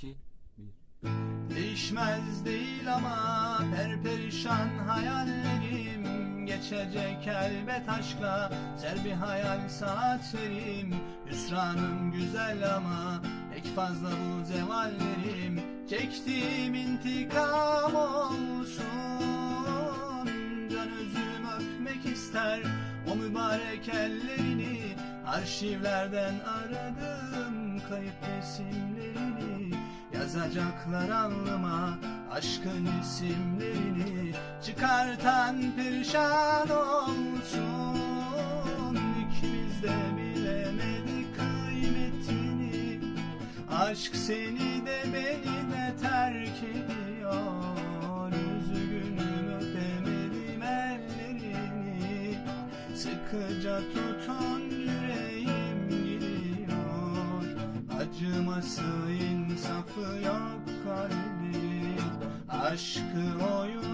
2, 1. Değişmez değil ama perperişan hayallerim Geçecek elbet aşkla ser bir hayal saatlerim Hüsranım güzel ama pek fazla bu zevallerim. Çektiğim intikam olsun. Can özüm öpmek ister o mübarek ellerini. Arşivlerden aradım kayıp resimlerini Yazacaklar alnıma aşkın isimlerini. Çıkartan perişan olsun. İkimiz de bilemedik kıymetini. Aşk seni de beni de terk ediyor. Üzgünüm öpemedim ellerini Sıkıca tutun gidiyor Acıması insafı yok kalbin Aşkı sandım